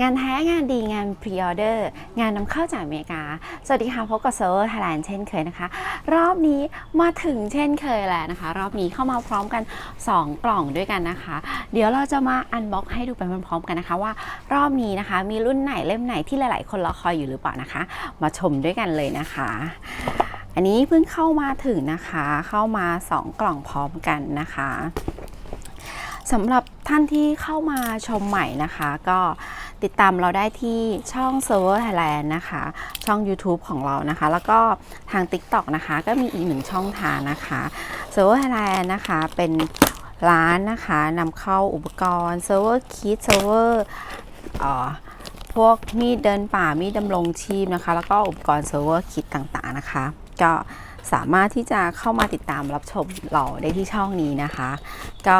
งานแท้งานดีงานพรีออเดอร์งานนำเข้าจากอเมริกา สวัสดีค่ะพบกับเซิร์ฟเวอร์ไทยแลนด์เช่นเคยนะคะ รอบนี้มาถึงเช่นเคยแล้วนะคะ รอบนี้เข้ามาพร้อมกัน 2 กล่องด้วยกันนะคะ เดี๋ยวเราจะมาอันบ็อกให้ดูไปพร้อมๆกันนะคะ ว่ารอบนี้นะคะ มีรุ่นไหนเล่มไหนที่หลาย ๆ คนรอคอยอยู่หรือเปล่านะคะ มาชมด้วยกันเลยนะคะอันนี้เพิ่งเข้ามาถึงนะคะ เข้ามา 2 กล่องพร้อมกันนะคะ สำหรับท่านที่เข้ามาชมใหม่นะคะ ก็ติดตามเราได้ที่ช่อง Server Thailand นะคะ ช่อง YouTube ของเรานะคะ แล้วก็ทาง TikTok นะคะ ก็มีอีกหนึ่งช่องทางนะคะ Server Thailand นะคะเป็นร้านนะคะนำเข้าอุปกรณ์ Server Kit Server เอ่อพวกมีดเดินป่ามีดดำรงชีพนะคะ แล้วก็อุปกรณ์ Server Kit ต่างๆนะคะ ก็สามารถที่จะเข้ามาติดตามรับชมเราได้ที่ช่องนี้นะคะ ก็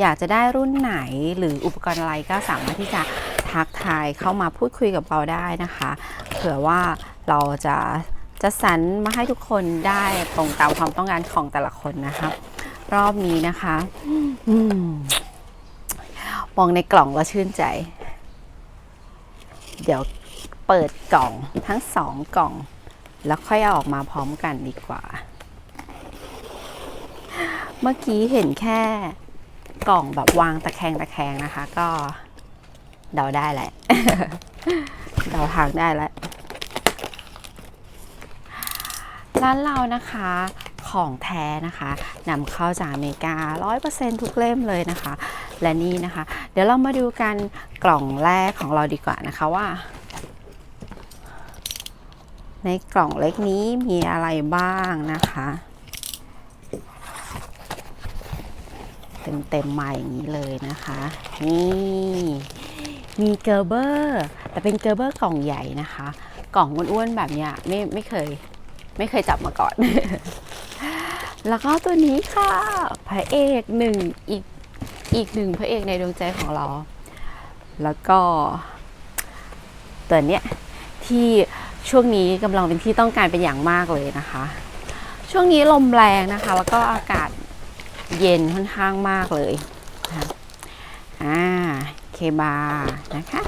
อยากจะได้รุ่นไหนหรืออุปกรณ์อะไรก็สามารถที่จะทักทายเข้ามาพูดคุยกับเราได้นะคะ เผื่อว่าเราจะจะสรรมาให้ทุกคนได้ตรงตามความต้องการของแต่ละคนนะคะรอบนี้นะคะมมองในกล่องแล้วชื่นใจ เดี๋ยวเปิดกล่องทั้งสองกล่อง แล้วค่อยเอาออกมาพร้อมกันดีกว่า เมื่อกี้เห็นแค่กล่องแบบวางตะแคงตะแคงนะคะ ก็เดาได้แหละ เดาทางได้แล้ว ร้านเรานะคะของแท้นะคะนำเข้าจากอเมริกา 100%ทุกเล่มเลยนะคะ และนี่นะคะ เดี๋ยวเรามาดูกันกล่องแรกของเราดีกว่านะคะว่า ในกล่องเล็กนี้มีอะไรบ้างนะคะ เต็มๆมาอย่างนี้เลยนะคะ นี่มีเกอร์เบอร์แต่เป็นเกอร์เบอร์กล่องใหญ่นะคะ กล่องอ้วนๆแบบเนี้ยไม่ไม่เคยไม่เคยจับมาก่อน แล้วก็ตัวนี้ค่ะพระเอกหนึ่งอีกอีกหนึ่งพระเอกในดวงใจของเรา แล้วก็ตัวเนี้ยที่ ช่วงนี้กำลังเป็นที่ต้องการเป็นอย่างมากเลยนะคะ ช่วงนี้ลมแรงนะคะ แล้วก็อากาศเย็นค่อนข้างมากเลยนะอ่าเคบานะคะ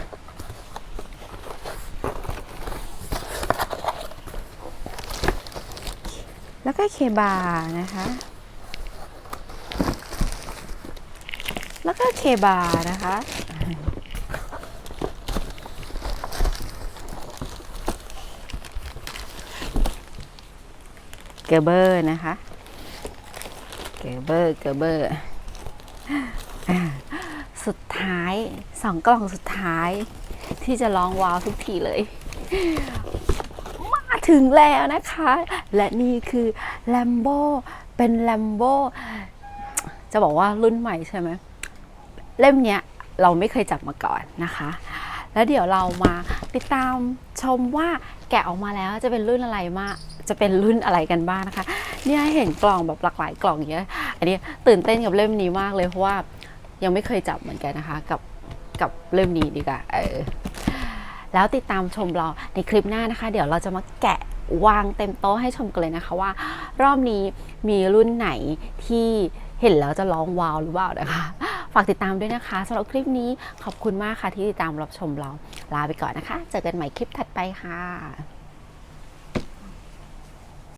แล้วก็เคบานะคะ แล้วก็เคบานะคะ เกเบอร์นะคะ เกเบอร์ เกเบอร์ สุดท้ายสองกล่องสุดท้าย ที่จะร้องว้าวทุกทีเลย มาถึงแล้วนะคะ และนี่คือ Lambo เป็น Lambo จะบอกว่ารุ่นใหม่ใช่ไหม เล่มเนี้ยเราไม่เคยจับมาก่อนนะคะ แล้วเดี๋ยวเรามาติดตามชมว่า กะออกมาแล้วจะเป็นรุ่นอะไรมากจะเป็นรุ่นอะไรกันบ้างนะคะ เนี่ยเห็นกล่องแบบหลากหลายกล่องอย่างเงี้ยอันนี้ตื่นเต้นกับเล่มนี้มากเลยเพราะว่ายังไม่เคยจับเหมือนกันนะคะ กับกับเล่มนี้ดีกว่าเออแล้วติดตามชมเราในคลิปหน้านะคะ เดี๋ยวเราจะมาแกะวางเต็มโต๊ะให้ชมกันเลยนะคะว่า รอบนี้มีรุ่นไหนที่เห็นแล้วจะร้องว้าวหรือเปล่านะคะ ฝากติดตามด้วยนะคะสำหรับคลิปนี้ขอบคุณมากค่ะที่ติดตามรับชมเรา ลาไปก่อนนะคะ เจอกันใหม่คลิปถัดไปค่ะ